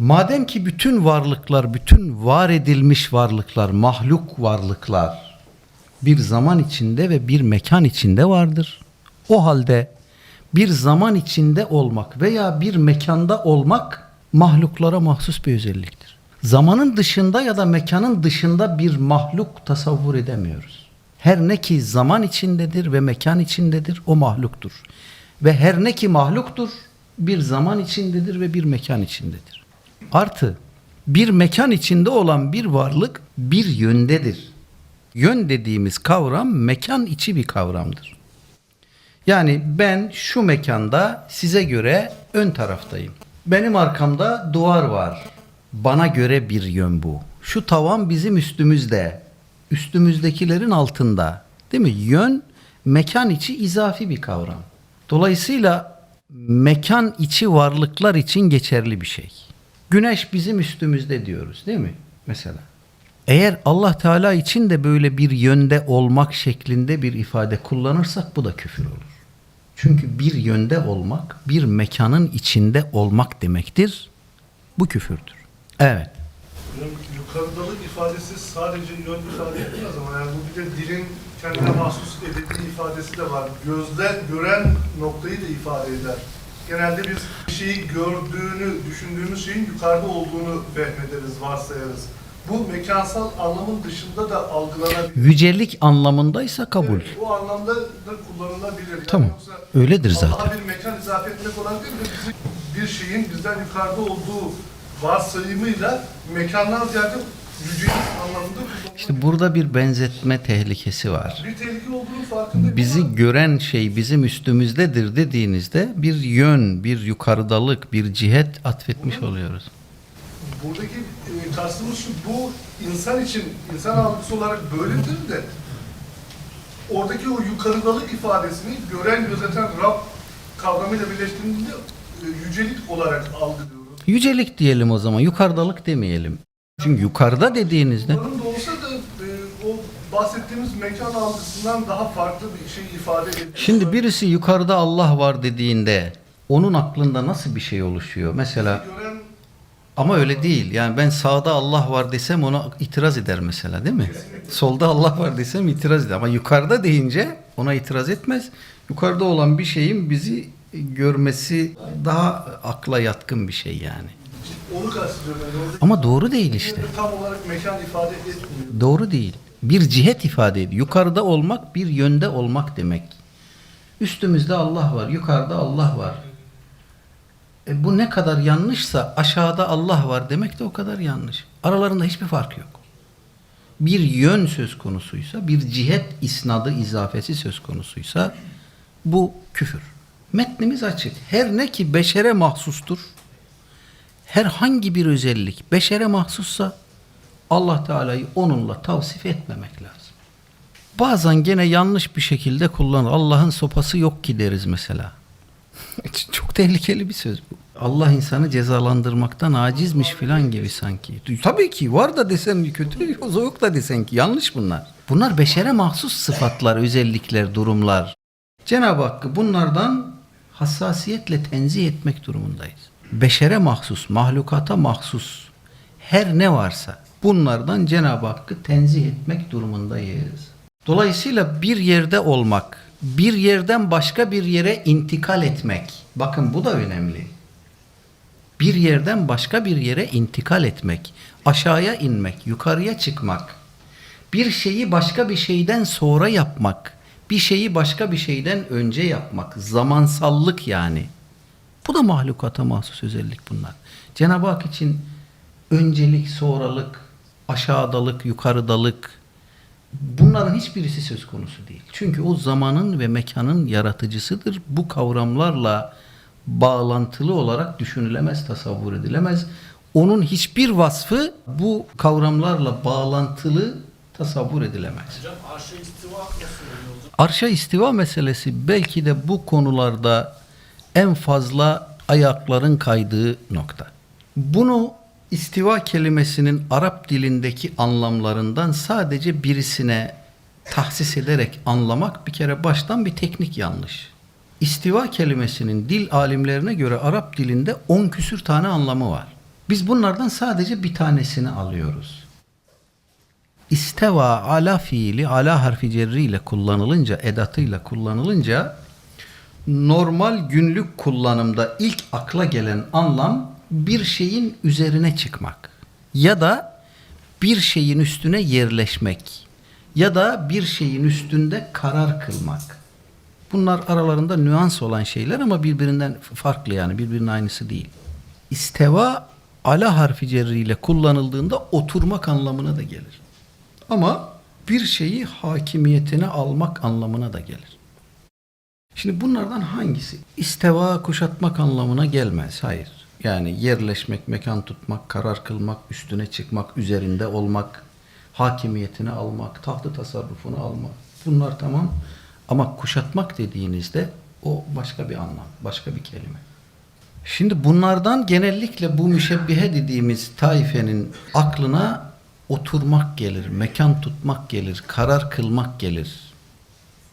Madem ki bütün varlıklar, bütün var edilmiş varlıklar, mahluk varlıklar bir zaman içinde ve bir mekan içinde vardır. O halde bir zaman içinde olmak veya bir mekanda olmak mahluklara mahsus bir özelliktir. Zamanın dışında ya da mekanın dışında bir mahluk tasavvur edemiyoruz. Her ne ki zaman içindedir ve mekan içindedir o mahluktur. Ve her ne ki mahluktur bir zaman içindedir ve bir mekan içindedir. Artı bir mekan içinde olan bir varlık bir yöndedir. Yön dediğimiz kavram mekan içi bir kavramdır. Yani ben şu mekanda size göre ön taraftayım. Benim arkamda duvar var. Bana göre bir yön bu. Şu tavan bizim üstümüzde. Üstümüzdekilerin altında. Değil mi? Yön mekan içi izafi bir kavram. Dolayısıyla mekan içi varlıklar için geçerli bir şey. Güneş bizim üstümüzde diyoruz değil mi? Mesela. Eğer Allah Teala için de böyle bir yönde olmak şeklinde bir ifade kullanırsak bu da küfür olur. Çünkü bir yönde olmak, bir mekanın içinde olmak demektir. Bu küfürdür. Evet. Yukarıdalık ifadesi sadece yön ifade etmez ama yani bu bir de dilin kendine mahsus edildiği ifadesi de var. Gözler gören noktayı da ifade eder. Genelde biz bir şeyi gördüğünü, düşündüğümüz şeyin yukarıda olduğunu vehmederiz, varsayarız. Bu mekansal anlamın dışında da algılanabilir. Yücelik anlamındaysa kabul. Evet, bu anlamda da kullanılabilir. Yani Tamam. yoksa Öyledir Allah'a zaten. bir mekan izafe etmek olarak değil de bir şeyin bizden yukarıda olduğu varsayımıyla mekandan ziyade. İşte burada bir benzetme tehlikesi var. Bir tehlike olduğunu farkındayım Bizi gören şey bizim üstümüzdedir dediğinizde bir yön, bir yukarıdalık, bir cihet atfetmiş oluyoruz. buradaki e, kastımız şu, bu insan için, insan algısı olarak böyledir de oradaki o yukarıdalık ifadesini gören, gözeten Rab kavramıyla birleştiğinde e, yücelik olarak algılıyoruz. Yücelik diyelim o zaman, yukarıdalık demeyelim. Çünkü yukarıda dediğinizde Bunun da olsa da e, o bahsettiğimiz mekan algısından daha farklı bir şey ifade ediyor. Şimdi birisi yukarıda Allah var dediğinde onun aklında nasıl bir şey oluşuyor? Mesela gören ama öyle değil. Yani ben sağda Allah var desem ona itiraz eder mesela değil mi? Solda Allah var desem itiraz eder. Ama yukarıda deyince ona itiraz etmez. Yukarıda olan bir şeyin bizi görmesi daha akla yatkın bir şey yani. Onu kastediyorum. Yani oradaki Ama doğru değil işte. tam olarak mekan ifade etmiyor. Doğru değil. Bir cihet ifade ediyor. Yukarıda olmak bir yönde olmak demek. Üstümüzde Allah var, yukarıda Allah var. E bu ne kadar yanlışsa aşağıda Allah var demek de o kadar yanlış. Aralarında hiçbir fark yok. Bir yön söz konusuysa, bir cihet isnadı izafesi söz konusuysa bu küfür. Metnimiz açık. Her ne ki beşere mahsustur. Herhangi bir özellik beşere mahsussa Allah Teala'yı onunla tavsif etmemek lazım. Bazen gene yanlış bir şekilde kullanır. Allah'ın sopası yok ki deriz mesela. Çok tehlikeli bir söz bu. Allah insanı cezalandırmaktan acizmiş filan gibi sanki. Tabii ki var da desen kötü, yok da desen ki yanlış bunlar. Bunlar beşere mahsus sıfatlar, özellikler, durumlar. Cenab-ı Hakk'ı bunlardan hassasiyetle tenzih etmek durumundayız. Beşere mahsus, mahlukata mahsus her ne varsa bunlardan Cenab-ı Hakk'ı tenzih etmek durumundayız. Dolayısıyla bir yerde olmak, bir yerden başka bir yere intikal etmek. Bakın bu da önemli. Bir yerden başka bir yere intikal etmek, aşağıya inmek, yukarıya çıkmak. Bir şeyi başka bir şeyden sonra yapmak, bir şeyi başka bir şeyden önce yapmak, zamansallık yani. Bu da mahlukata mahsus özellik bunlar. Cenab-ı Hak için öncelik, sonralık, aşağıdalık, yukarıdalık bunların hiçbirisi söz konusu değil. Çünkü o zamanın ve mekanın yaratıcısıdır. Bu kavramlarla bağlantılı olarak düşünülemez, tasavvur edilemez. Onun hiçbir vasfı bu kavramlarla bağlantılı tasavvur edilemez. Hocam arşa istiva hocam? Arşa istiva meselesi belki de bu konularda en fazla ayakların kaydığı nokta. Bunu istiva kelimesinin Arap dilindeki anlamlarından sadece birisine tahsis ederek anlamak bir kere baştan bir teknik yanlış. İstiva kelimesinin dil alimlerine göre Arap dilinde 10 küsür tane anlamı var. Biz bunlardan sadece bir tanesini alıyoruz. İsteva ala fiili ala harfi cerri ile kullanılınca, edatıyla kullanılınca normal günlük kullanımda ilk akla gelen anlam bir şeyin üzerine çıkmak ya da bir şeyin üstüne yerleşmek ya da bir şeyin üstünde karar kılmak. Bunlar aralarında nüans olan şeyler ama birbirinden farklı yani birbirinin aynısı değil. İsteva ala harfi cerri ile kullanıldığında oturmak anlamına da gelir. Ama bir şeyi hakimiyetine almak anlamına da gelir. Şimdi bunlardan hangisi? İsteva kuşatmak anlamına gelmez. Hayır. Yani yerleşmek, mekan tutmak, karar kılmak, üstüne çıkmak, üzerinde olmak, hakimiyetini almak, tahtı tasarrufunu almak. Bunlar tamam. Ama kuşatmak dediğinizde o başka bir anlam, başka bir kelime. Şimdi bunlardan genellikle bu müşebbihe dediğimiz taifenin aklına oturmak gelir, mekan tutmak gelir, karar kılmak gelir.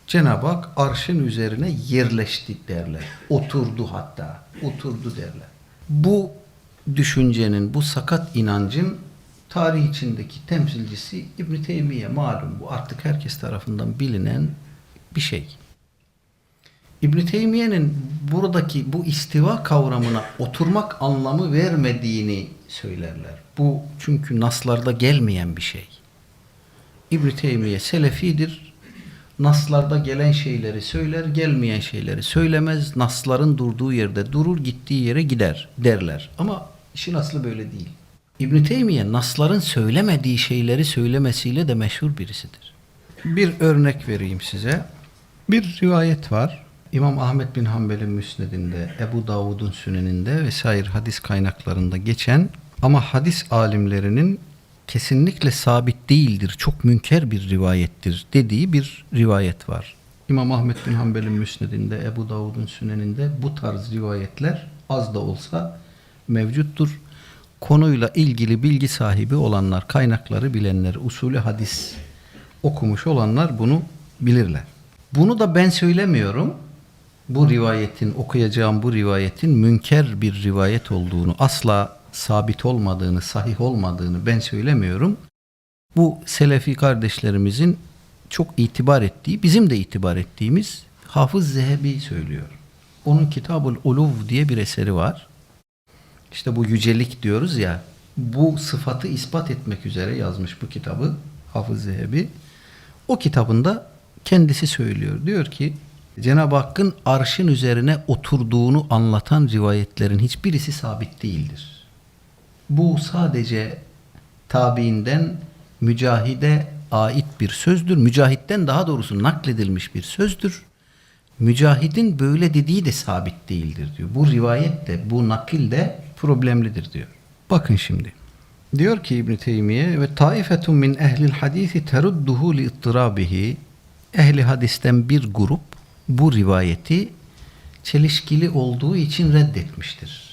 Cenab-ı Hak arşın üzerine yerleşti derler. Oturdu hatta. Oturdu derler. Bu düşüncenin, bu sakat inancın tarih içindeki temsilcisi İbn Teymiye malum. Bu artık herkes tarafından bilinen bir şey. İbn Teymiye'nin buradaki bu istiva kavramına oturmak anlamı vermediğini söylerler. Bu çünkü naslarda gelmeyen bir şey. İbn Teymiye selefidir. Naslarda gelen şeyleri söyler, gelmeyen şeyleri söylemez. Nasların durduğu yerde durur, gittiği yere gider derler. Ama işin aslı böyle değil. İbn Teymiye nasların söylemediği şeyleri söylemesiyle de meşhur birisidir. Bir örnek vereyim size. Bir rivayet var. İmam Ahmet bin Hanbel'in müsnedinde, Ebu Davud'un süneninde vesaire hadis kaynaklarında geçen ama hadis alimlerinin kesinlikle sabit değildir, çok münker bir rivayettir dediği bir rivayet var. İmam Ahmet bin Hanbel'in müsnedinde, Ebu Davud'un süneninde bu tarz rivayetler az da olsa mevcuttur. Konuyla ilgili bilgi sahibi olanlar, kaynakları bilenler, usulü hadis okumuş olanlar bunu bilirler. Bunu da ben söylemiyorum. Bu rivayetin, okuyacağım bu rivayetin münker bir rivayet olduğunu, asla sabit olmadığını, sahih olmadığını ben söylemiyorum. Bu Selefi kardeşlerimizin çok itibar ettiği, bizim de itibar ettiğimiz Hafız Zehebi söylüyor. Onun Kitabul Uluv diye bir eseri var. İşte bu yücelik diyoruz ya, bu sıfatı ispat etmek üzere yazmış bu kitabı Hafız Zehebi. O kitabında kendisi söylüyor. Diyor ki Cenab-ı Hakk'ın arşın üzerine oturduğunu anlatan rivayetlerin hiçbirisi sabit değildir. Bu sadece tabiinden mücahide ait bir sözdür. Mücahitten daha doğrusu nakledilmiş bir sözdür. Mücahidin böyle dediği de sabit değildir diyor. Bu rivayet de bu nakil de problemlidir diyor. Bakın şimdi. Diyor ki İbn Teymiye ve taifetun min ehlil hadisi terudduhu li ittirabihi ehli hadisten bir grup bu rivayeti çelişkili olduğu için reddetmiştir.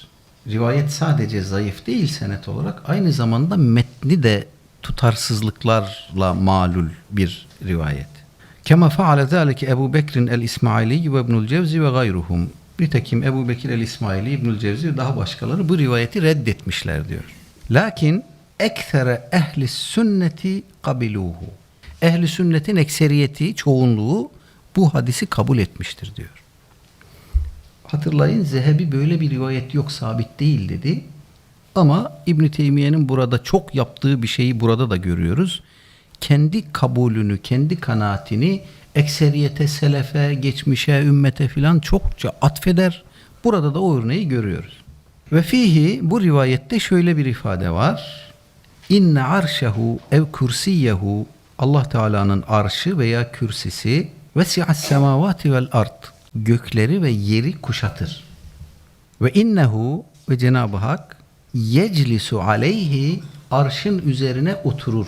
Rivayet sadece zayıf değil senet olarak aynı zamanda metni de tutarsızlıklarla malul bir rivayet. Kema faale zalike Ebu Bekir'in el-İsmaili ve İbnül Cevzi ve gayruhum. Nitekim Ebu Bekir el-İsmaili, İbnül Cevzi ve daha başkaları bu rivayeti reddetmişler diyor. Lakin ektere ehli sünneti kabiluhu. Ehli sünnetin ekseriyeti, çoğunluğu bu hadisi kabul etmiştir diyor. Hatırlayın Zehebi böyle bir rivayet yok sabit değil dedi. Ama İbn Teymiye'nin burada çok yaptığı bir şeyi burada da görüyoruz. Kendi kabulünü, kendi kanaatini ekseriyete, selefe, geçmişe, ümmete filan çokça atfeder. Burada da o örneği görüyoruz. Ve fihi bu rivayette şöyle bir ifade var. İnne arşehu ev kürsiyehu Allah Teala'nın arşı veya kürsisi vesi'as semavati vel ard gökleri ve yeri kuşatır. Ve innehu ve Cenab-ı Hak yeclisu aleyhi arşın üzerine oturur.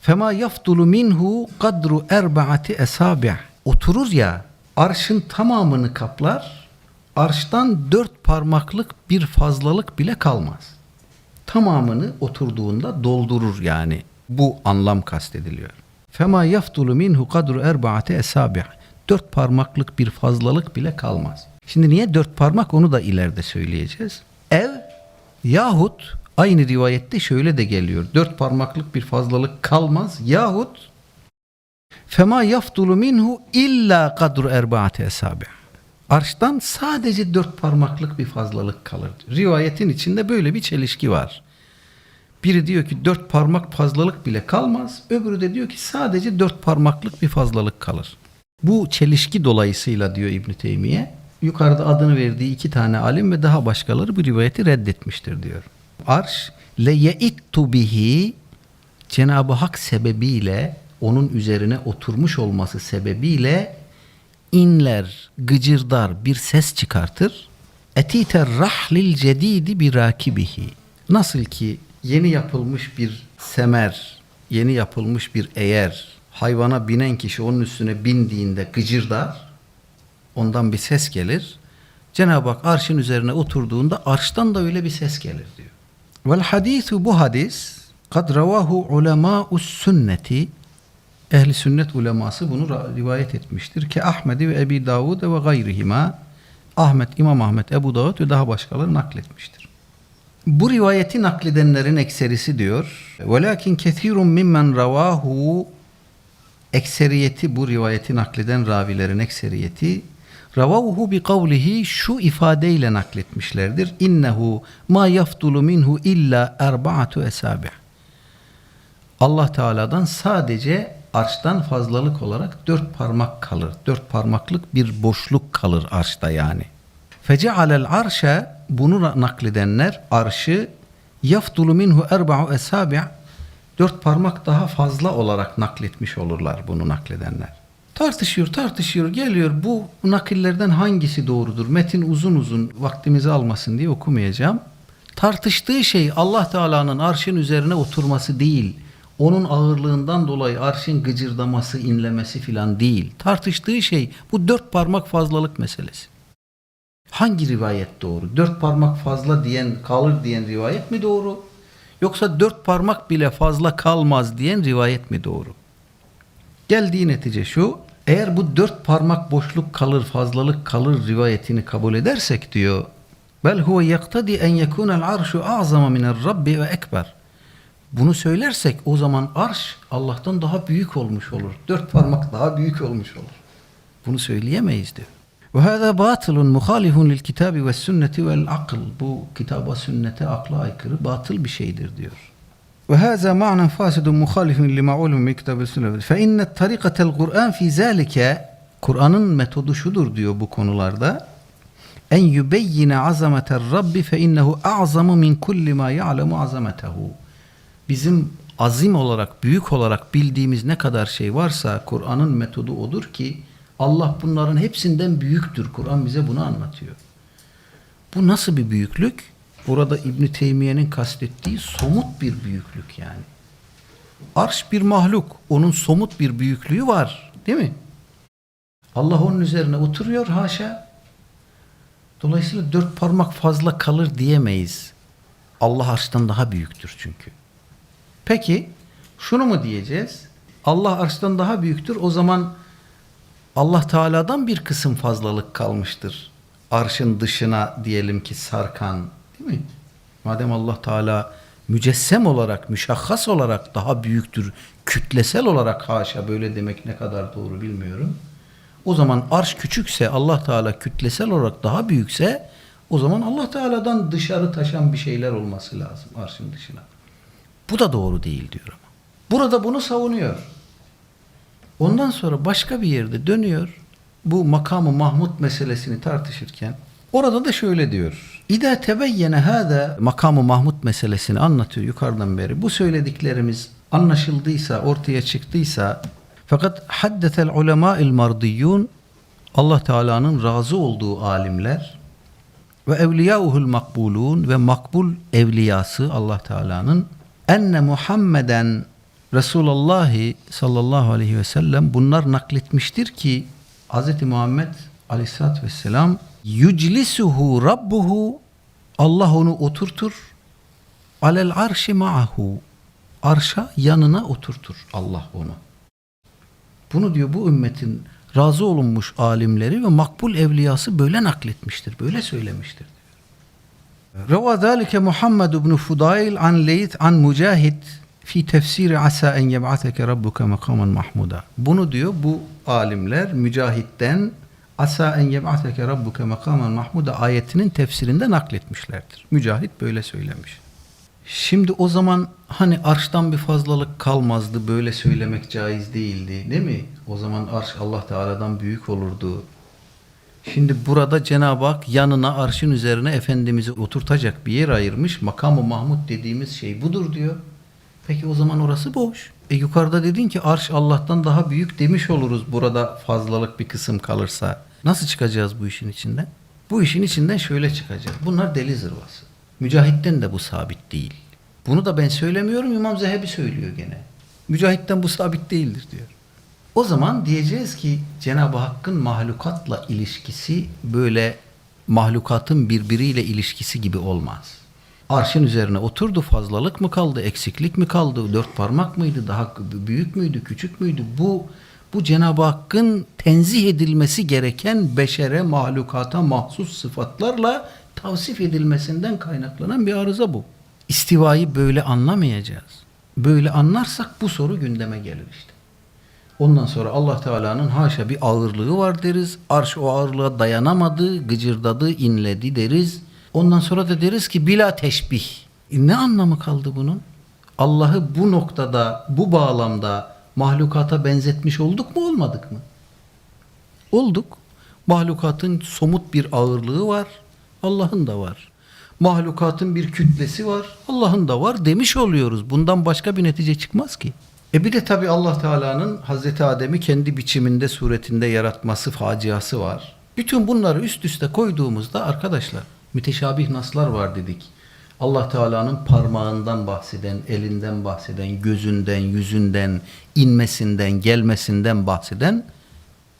Fema yaftulu minhu kadru erbaati esabi' oturur ya arşın tamamını kaplar arştan dört parmaklık bir fazlalık bile kalmaz. Tamamını oturduğunda doldurur yani. Bu anlam kastediliyor. Fema yaftulu minhu kadru erbaati esabi' dört parmaklık bir fazlalık bile kalmaz. Şimdi niye dört parmak onu da ileride söyleyeceğiz. Ev yahut Aynı rivayette şöyle de geliyor. Dört parmaklık bir fazlalık kalmaz yahut fema yaftulu minhu illa kadru erbaati esabi. Arştan sadece dört parmaklık bir fazlalık kalır. Rivayetin içinde böyle bir çelişki var. Biri diyor ki dört parmak fazlalık bile kalmaz. Öbürü de diyor ki sadece dört parmaklık bir fazlalık kalır. Bu çelişki dolayısıyla diyor İbn Teymiye yukarıda adını verdiği iki tane alim ve daha başkaları bu rivayeti reddetmiştir diyor. Arş le yeittu bihi Cenab-ı Hak sebebiyle onun üzerine oturmuş olması sebebiyle inler, gıcırdar bir ses çıkartır. Etiter rahlil cedidi bir rakibihi. Nasıl ki yeni yapılmış bir semer, yeni yapılmış bir eğer hayvana binen kişi onun üstüne bindiğinde gıcırdar, ondan bir ses gelir. Cenab-ı Hak arşın üzerine oturduğunda arştan da öyle bir ses gelir diyor. Vel hadisu bu hadis kad ravahu ulemâ'us sünneti ehli sünnet uleması bunu rivayet etmiştir ki Ahmedi ve Ebi Davud ve gayrihima Ahmet, İmam Ahmet, Ebu Davud ve daha başkaları nakletmiştir. Bu rivayeti nakledenlerin ekserisi diyor. Velakin kethirun mimmen ravahu ekseriyeti bu rivayeti nakleden ravilerin ekseriyeti ravahu bi kavlihi şu ifadeyle nakletmişlerdir. İnnehu ma yaftulu minhu illa erbaatu esabi. Allah Teala'dan sadece arştan fazlalık olarak dört parmak kalır. Dört parmaklık bir boşluk kalır arşta yani. Fecealel arşa bunu nakledenler arşı yaftulu minhu erba'u esabi' dört parmak daha fazla olarak nakletmiş olurlar bunu nakledenler. Tartışıyor, tartışıyor, geliyor. Bu nakillerden hangisi doğrudur? Metin uzun uzun vaktimizi almasın diye okumayacağım. Tartıştığı şey Allah Teala'nın arşın üzerine oturması değil. Onun ağırlığından dolayı arşın gıcırdaması, inlemesi filan değil. Tartıştığı şey bu dört parmak fazlalık meselesi. Hangi rivayet doğru? Dört parmak fazla diyen, kalır diyen rivayet mi doğru? Yoksa dört parmak bile fazla kalmaz diyen rivayet mi doğru? Geldiği netice şu. Eğer bu dört parmak boşluk kalır, fazlalık kalır rivayetini kabul edersek diyor. Bel huve yaktadi en yekunel arşu azama minel rabbi ve ekber. Bunu söylersek o zaman arş Allah'tan daha büyük olmuş olur. Dört parmak daha büyük olmuş olur. Bunu söyleyemeyiz diyor. Ve hâzâ batılun muhalifun lil kitabi ve sünneti vel akıl. Bu kitaba, sünnete, akla aykırı batıl bir şeydir diyor. Ve hâzâ ma'nen fâsidun muhalifun lima ulum ve sünnet. Fe innet tarikatel Kur'an fi zâlike Kur'an'ın metodu şudur diyor bu konularda. En yübeyyine azameter Rabbi fe innehu a'zamu min kulli ma ya'lemu azametehu. Bizim azim olarak, büyük olarak bildiğimiz ne kadar şey varsa Kur'an'ın metodu odur ki Allah bunların hepsinden büyüktür. Kur'an bize bunu anlatıyor. Bu nasıl bir büyüklük? Burada İbn Teymiye'nin kastettiği somut bir büyüklük yani. Arş bir mahluk. Onun somut bir büyüklüğü var. Değil mi? Allah onun üzerine oturuyor haşa. Dolayısıyla dört parmak fazla kalır diyemeyiz. Allah arştan daha büyüktür çünkü. Peki şunu mu diyeceğiz? Allah arştan daha büyüktür. O zaman Allah Teala'dan bir kısım fazlalık kalmıştır. Arşın dışına diyelim ki sarkan değil mi? Madem Allah Teala mücessem olarak, müşahhas olarak daha büyüktür, kütlesel olarak haşa böyle demek ne kadar doğru bilmiyorum. O zaman arş küçükse, Allah Teala kütlesel olarak daha büyükse o zaman Allah Teala'dan dışarı taşan bir şeyler olması lazım arşın dışına. Bu da doğru değil diyor ama. Burada bunu savunuyor. Ondan sonra başka bir yerde dönüyor. Bu makamı Mahmud meselesini tartışırken orada da şöyle diyor. İda tebeyyene hâda makamı Mahmud meselesini anlatıyor yukarıdan beri. Bu söylediklerimiz anlaşıldıysa, ortaya çıktıysa fakat haddetel ulemâ'il mardiyyun Allah Teala'nın razı olduğu alimler ve evliyauhul makbulun ve makbul evliyası Allah Teala'nın enne Muhammeden Resulullah sallallahu aleyhi ve sellem bunlar nakletmiştir ki Hz. Muhammed aleyhissalatü vesselam yüclisuhu rabbuhu Allah onu oturtur alel arşi ma'ahu arşa yanına oturtur Allah onu. Bunu diyor bu ümmetin razı olunmuş alimleri ve makbul evliyası böyle nakletmiştir, böyle söylemiştir. Reva zalike Muhammed ibn Fudayl an Leyt an Mücahit fi tefsiri asa en yeb'ateke rabbuke makaman mahmuda. Bunu diyor bu alimler mücahitten asa en yeb'ateke rabbuke makaman mahmuda ayetinin tefsirinde nakletmişlerdir. Mücahit böyle söylemiş. Şimdi o zaman hani arştan bir fazlalık kalmazdı böyle söylemek caiz değildi değil mi? O zaman arş Allah Teala'dan büyük olurdu. Şimdi burada Cenab-ı Hak yanına arşın üzerine Efendimiz'i oturtacak bir yer ayırmış. Makamı Mahmud dediğimiz şey budur diyor. Peki o zaman orası boş. E yukarıda dedin ki arş Allah'tan daha büyük demiş oluruz burada fazlalık bir kısım kalırsa. Nasıl çıkacağız bu işin içinden? Bu işin içinden şöyle çıkacağız. Bunlar deli zırvası. Mücahitten de bu sabit değil. Bunu da ben söylemiyorum İmam Zehebi söylüyor gene. Mücahitten bu sabit değildir diyor. O zaman diyeceğiz ki Cenab-ı Hakk'ın mahlukatla ilişkisi böyle mahlukatın birbiriyle ilişkisi gibi olmaz. Arşın üzerine oturdu fazlalık mı kaldı, eksiklik mi kaldı, dört parmak mıydı, daha büyük müydü, küçük müydü? Bu bu Cenab-ı Hakk'ın tenzih edilmesi gereken beşere, mahlukata mahsus sıfatlarla tavsif edilmesinden kaynaklanan bir arıza bu. İstivayı böyle anlamayacağız. Böyle anlarsak bu soru gündeme gelir işte. Ondan sonra Allah Teala'nın haşa bir ağırlığı var deriz. Arş o ağırlığa dayanamadı, gıcırdadı, inledi deriz. Ondan sonra da deriz ki bila teşbih. E ne anlamı kaldı bunun? Allah'ı bu noktada, bu bağlamda mahlukata benzetmiş olduk mu olmadık mı? Olduk. Mahlukatın somut bir ağırlığı var. Allah'ın da var. Mahlukatın bir kütlesi var. Allah'ın da var demiş oluyoruz. Bundan başka bir netice çıkmaz ki. E bir de tabi Allah Teala'nın Hazreti Adem'i kendi biçiminde, suretinde yaratması faciası var. Bütün bunları üst üste koyduğumuzda arkadaşlar müteşabih naslar var dedik. Allah Teala'nın parmağından bahseden, elinden bahseden, gözünden, yüzünden, inmesinden, gelmesinden bahseden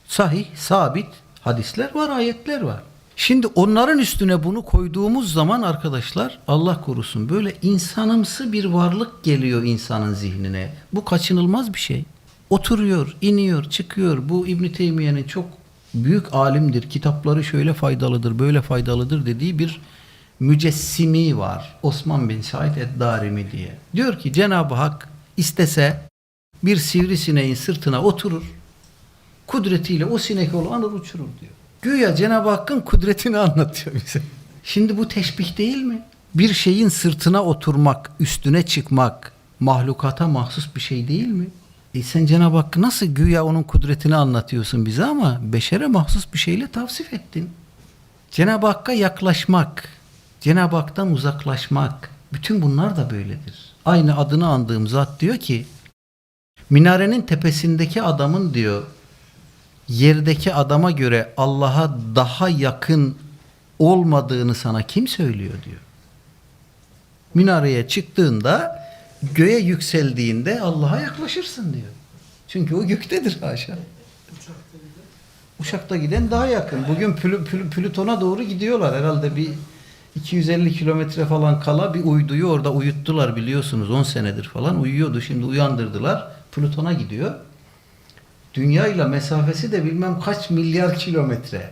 sahih, sabit hadisler var, ayetler var. Şimdi onların üstüne bunu koyduğumuz zaman arkadaşlar Allah korusun böyle insanımsı bir varlık geliyor insanın zihnine. Bu kaçınılmaz bir şey. Oturuyor, iniyor, çıkıyor. Bu İbn Teymiye'nin çok büyük alimdir. Kitapları şöyle faydalıdır, böyle faydalıdır dediği bir mücessimi var. Osman bin Said Eddarimi diye. Diyor ki Cenab-ı Hak istese bir sivrisineğin sırtına oturur. Kudretiyle o sinek onu alır uçurur diyor. Güya Cenab-ı Hakk'ın kudretini anlatıyor bize. Şimdi bu teşbih değil mi? Bir şeyin sırtına oturmak, üstüne çıkmak mahlukata mahsus bir şey değil mi? E sen Cenab-ı Hakk'ı nasıl güya onun kudretini anlatıyorsun bize ama beşere mahsus bir şeyle tavsif ettin. Cenab-ı Hakk'a yaklaşmak, Cenab-ı Hak'tan uzaklaşmak, bütün bunlar da böyledir. Aynı adını andığım zat diyor ki, minarenin tepesindeki adamın diyor, yerdeki adama göre Allah'a daha yakın olmadığını sana kim söylüyor diyor. Minareye çıktığında göğe yükseldiğinde Allah'a yaklaşırsın diyor. Çünkü o göktedir haşa. Uçakta giden daha yakın. Bugün Plü- Plü- Plüton'a doğru gidiyorlar. Herhalde bir 250 kilometre falan kala bir uyduyu orada uyuttular biliyorsunuz 10 senedir falan uyuyordu. Şimdi uyandırdılar. Plüton'a gidiyor. Dünya ile mesafesi de bilmem kaç milyar kilometre.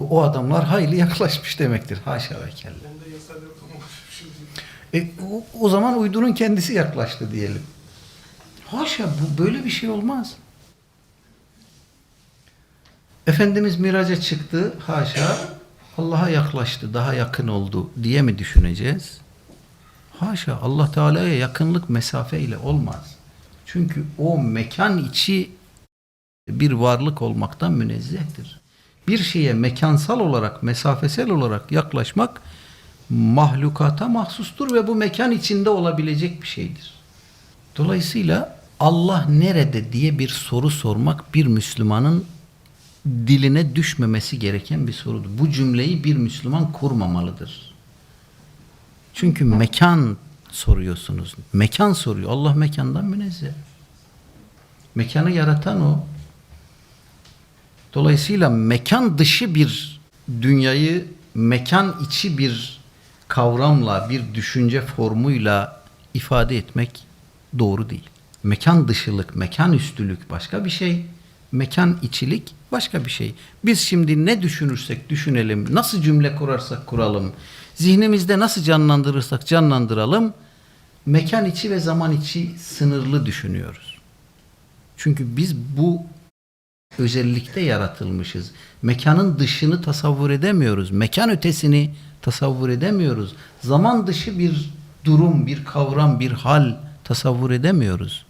O adamlar hayli yaklaşmış demektir. Haşa ve kella. Onda yasal yok ama şimdi E, o, o zaman uydunun kendisi yaklaştı diyelim. Haşa bu böyle bir şey olmaz. Efendimiz miraca çıktı haşa Allah'a yaklaştı daha yakın oldu diye mi düşüneceğiz? Haşa Allah Teala'ya yakınlık mesafe ile olmaz. Çünkü o mekan içi bir varlık olmaktan münezzehtir. Bir şeye mekansal olarak, mesafesel olarak yaklaşmak mahlukata mahsustur ve bu mekan içinde olabilecek bir şeydir. Dolayısıyla Allah nerede diye bir soru sormak bir Müslümanın diline düşmemesi gereken bir sorudur. Bu cümleyi bir Müslüman kurmamalıdır. Çünkü mekan soruyorsunuz. Mekan soruyor. Allah mekandan münezzeh. Mekanı yaratan o. Dolayısıyla mekan dışı bir dünyayı mekan içi bir kavramla, bir düşünce formuyla ifade etmek doğru değil. Mekan dışılık, mekan üstülük başka bir şey. Mekan içilik başka bir şey. Biz şimdi ne düşünürsek düşünelim, nasıl cümle kurarsak kuralım, Zihnimizde nasıl canlandırırsak canlandıralım, mekan içi ve zaman içi sınırlı düşünüyoruz. Çünkü biz bu özellikte yaratılmışız. Mekanın dışını tasavvur edemiyoruz. Mekan ötesini tasavvur edemiyoruz. Zaman dışı bir durum, bir kavram, bir hal tasavvur edemiyoruz.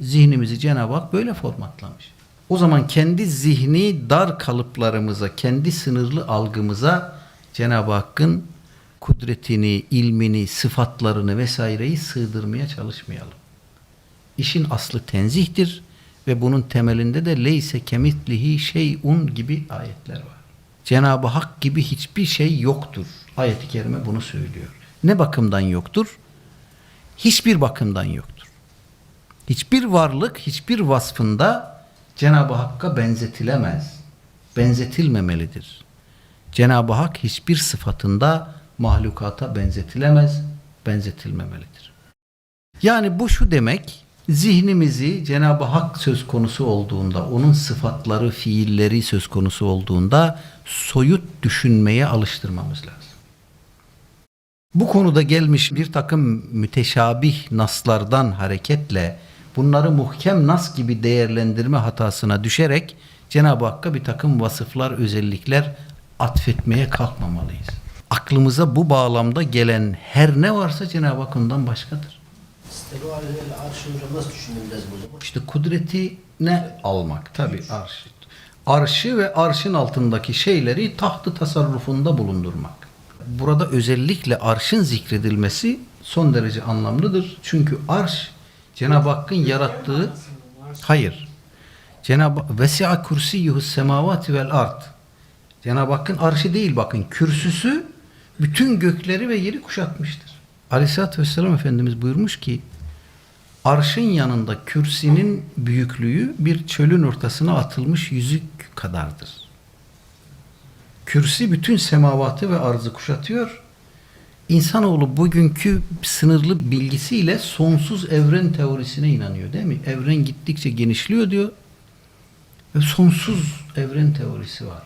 Zihnimizi Cenab-ı Hak böyle formatlamış. O zaman kendi zihni dar kalıplarımıza, kendi sınırlı algımıza Cenab-ı Hakk'ın kudretini, ilmini, sıfatlarını vesaireyi sığdırmaya çalışmayalım. İşin aslı tenzihtir ve bunun temelinde de leyse kemitlihi şeyun gibi ayetler var. Cenab-ı Hak gibi hiçbir şey yoktur. Ayet-i kerime bunu söylüyor. Ne bakımdan yoktur? Hiçbir bakımdan yoktur. Hiçbir varlık, hiçbir vasfında Cenab-ı Hakk'a benzetilemez. Benzetilmemelidir. Cenab-ı Hak hiçbir sıfatında mahlukata benzetilemez, benzetilmemelidir. Yani bu şu demek, zihnimizi Cenab-ı Hak söz konusu olduğunda, onun sıfatları, fiilleri söz konusu olduğunda soyut düşünmeye alıştırmamız lazım. Bu konuda gelmiş bir takım müteşabih naslardan hareketle bunları muhkem nas gibi değerlendirme hatasına düşerek Cenab-ı Hakk'a bir takım vasıflar, özellikler atfetmeye kalkmamalıyız. Aklımıza bu bağlamda gelen her ne varsa Cenab-ı Hak ondan başkadır. İşte kudretine almak tabi arş. Arşı ve arşın altındaki şeyleri tahtı tasarrufunda bulundurmak. Burada özellikle arşın zikredilmesi son derece anlamlıdır. Çünkü arş Cenab-ı Hakk'ın yarattığı hayır. Cenab-ı Vesi'a kursiyyuhu semavati vel ard. Cenab-ı Hakk'ın arşı değil bakın kürsüsü bütün gökleri ve yeri kuşatmıştır. Aleyhisselatü Vesselam Efendimiz buyurmuş ki Arşın yanında kürsinin büyüklüğü bir çölün ortasına atılmış yüzük kadardır. Kürsi bütün semavatı ve arzı kuşatıyor. İnsanoğlu bugünkü sınırlı bilgisiyle sonsuz evren teorisine inanıyor değil mi? Evren gittikçe genişliyor diyor. Ve sonsuz evren teorisi var.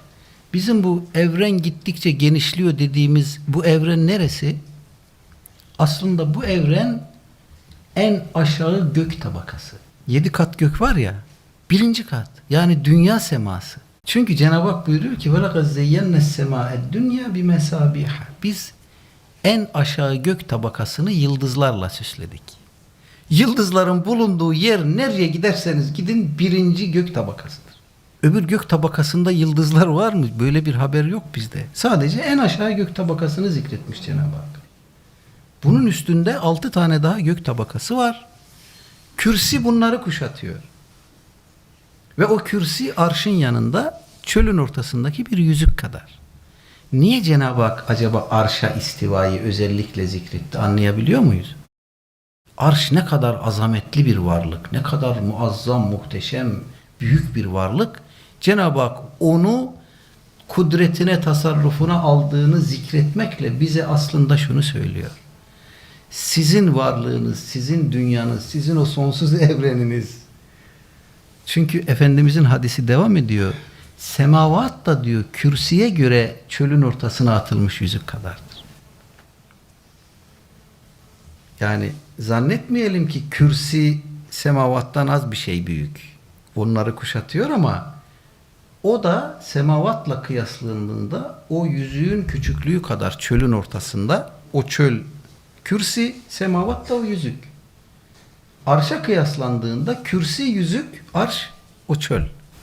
Bizim bu evren gittikçe genişliyor dediğimiz bu evren neresi? Aslında bu evren en aşağı gök tabakası. Yedi kat gök var ya, birinci kat. Yani dünya seması. Çünkü Cenab-ı Hak buyuruyor ki وَلَقَدْ زَيَّنَّ السَّمَاءَ الدُّنْيَا بِمَسَابِحَ Biz en aşağı gök tabakasını yıldızlarla süsledik. Yıldızların bulunduğu yer nereye giderseniz gidin birinci gök tabakasıdır. Öbür gök tabakasında yıldızlar var mı? Böyle bir haber yok bizde. Sadece en aşağı gök tabakasını zikretmiş Cenab-ı Hak. Bunun üstünde altı tane daha gök tabakası var. Kürsi bunları kuşatıyor. Ve o kürsi arşın yanında çölün ortasındaki bir yüzük kadar. Niye Cenab-ı Hak acaba arşa istivayı özellikle zikretti anlayabiliyor muyuz? Arş ne kadar azametli bir varlık, ne kadar muazzam, muhteşem, büyük bir varlık. Cenab-ı Hak onu kudretine, tasarrufuna aldığını zikretmekle bize aslında şunu söylüyor sizin varlığınız, sizin dünyanız, sizin o sonsuz evreniniz. Çünkü Efendimizin hadisi devam ediyor. Semavat da diyor kürsüye göre çölün ortasına atılmış yüzük kadardır. Yani zannetmeyelim ki kürsi semavattan az bir şey büyük. Onları kuşatıyor ama o da semavatla kıyaslandığında o yüzüğün küçüklüğü kadar çölün ortasında o çöl Kürsi semavat da o yüzük. Arşa kıyaslandığında kürsi yüzük, arş o çöl.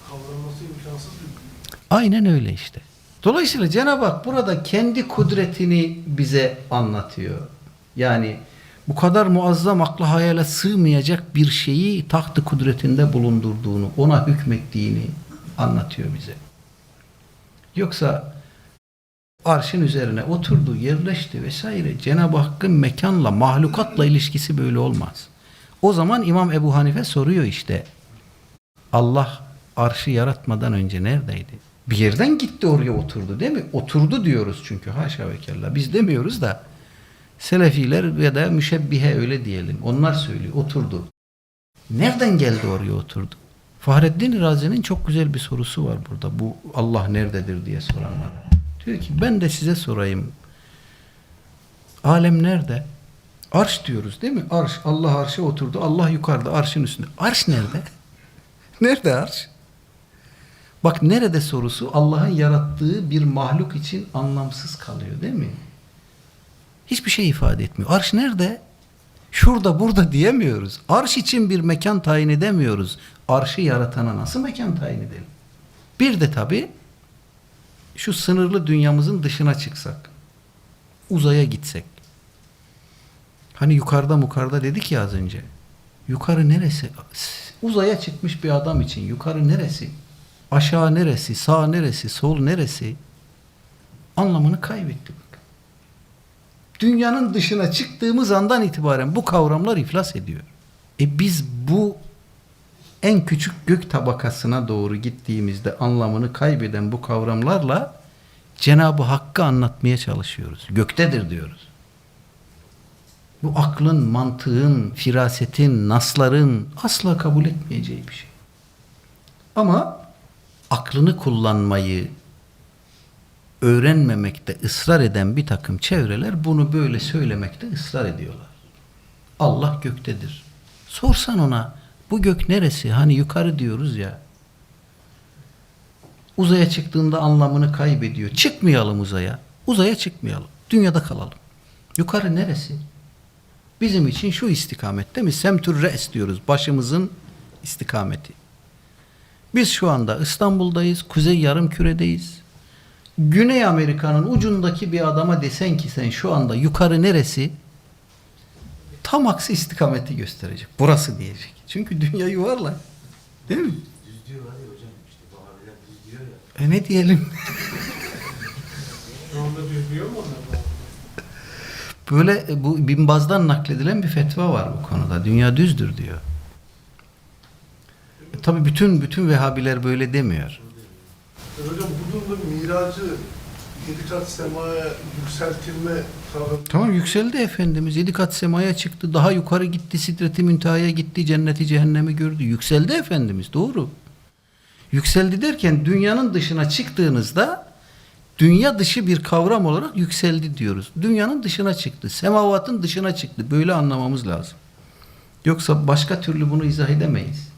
Kavranması imkansız bir. Aynen öyle işte. Dolayısıyla Cenab-ı Hak burada kendi kudretini bize anlatıyor. Yani bu kadar muazzam akla hayale sığmayacak bir şeyi tahtı kudretinde bulundurduğunu, ona hükmettiğini anlatıyor bize. Yoksa arşın üzerine oturdu, yerleşti vesaire. Cenab-ı Hakk'ın mekanla, mahlukatla ilişkisi böyle olmaz. O zaman İmam Ebu Hanife soruyor işte. Allah arşı yaratmadan önce neredeydi? Bir yerden gitti oraya oturdu değil mi? Oturdu diyoruz çünkü haşa ve kella. Biz demiyoruz da Selefiler ya da müşebbihe öyle diyelim. Onlar söylüyor. Oturdu. Nereden geldi oraya oturdu? Fahreddin Razi'nin çok güzel bir sorusu var burada. Bu Allah nerededir diye soranlara. Diyor ki ben de size sorayım. Alem nerede? Arş diyoruz değil mi? Arş. Allah arşa oturdu. Allah yukarıda arşın üstünde. Arş nerede? nerede arş? Bak nerede sorusu Allah'ın yarattığı bir mahluk için anlamsız kalıyor değil mi? Hiçbir şey ifade etmiyor. Arş nerede? Şurada burada diyemiyoruz. Arş için bir mekan tayin edemiyoruz. Arşı yaratana nasıl mekan tayin edelim? Bir de tabii şu sınırlı dünyamızın dışına çıksak. Uzaya gitsek. Hani yukarıda mukarda dedik ya az önce. Yukarı neresi? Uzaya çıkmış bir adam için yukarı neresi? Aşağı neresi? Sağ neresi? Sol neresi? Anlamını kaybetti bak. Dünyanın dışına çıktığımız andan itibaren bu kavramlar iflas ediyor. E biz bu en küçük gök tabakasına doğru gittiğimizde anlamını kaybeden bu kavramlarla Cenab-ı Hakk'ı anlatmaya çalışıyoruz. Göktedir diyoruz. Bu aklın, mantığın, firasetin, nasların asla kabul etmeyeceği bir şey. Ama aklını kullanmayı öğrenmemekte ısrar eden bir takım çevreler bunu böyle söylemekte ısrar ediyorlar. Allah göktedir. Sorsan ona bu gök neresi? Hani yukarı diyoruz ya. Uzaya çıktığında anlamını kaybediyor. Çıkmayalım uzaya. Uzaya çıkmayalım. Dünyada kalalım. Yukarı neresi? Bizim için şu istikamet değil mi? Semtür re's diyoruz. Başımızın istikameti. Biz şu anda İstanbul'dayız. Kuzey Yarımküre'deyiz. Güney Amerika'nın ucundaki bir adama desen ki sen şu anda yukarı neresi? Tam aksi istikameti gösterecek. Burası diyecek. Çünkü dünya yuvarlak. Değil mi? Düz diyor hadi hocam işte bu abiler düz diyor ya. E ne diyelim? Şu anda düz diyor mu onlar? Böyle e, bu Binbaz'dan nakledilen bir fetva var bu konuda. Dünya düzdür diyor. E, tabii bütün bütün Vehhabiler böyle demiyor. E Hocam bu durumda miracı yedi kat semaya yükseltilme Tamam yükseldi Efendimiz. Yedi kat semaya çıktı. Daha yukarı gitti. Sidret-i Münteha'ya gitti. Cenneti cehennemi gördü. Yükseldi Efendimiz. Doğru. Yükseldi derken dünyanın dışına çıktığınızda dünya dışı bir kavram olarak yükseldi diyoruz. Dünyanın dışına çıktı. Semavatın dışına çıktı. Böyle anlamamız lazım. Yoksa başka türlü bunu izah edemeyiz.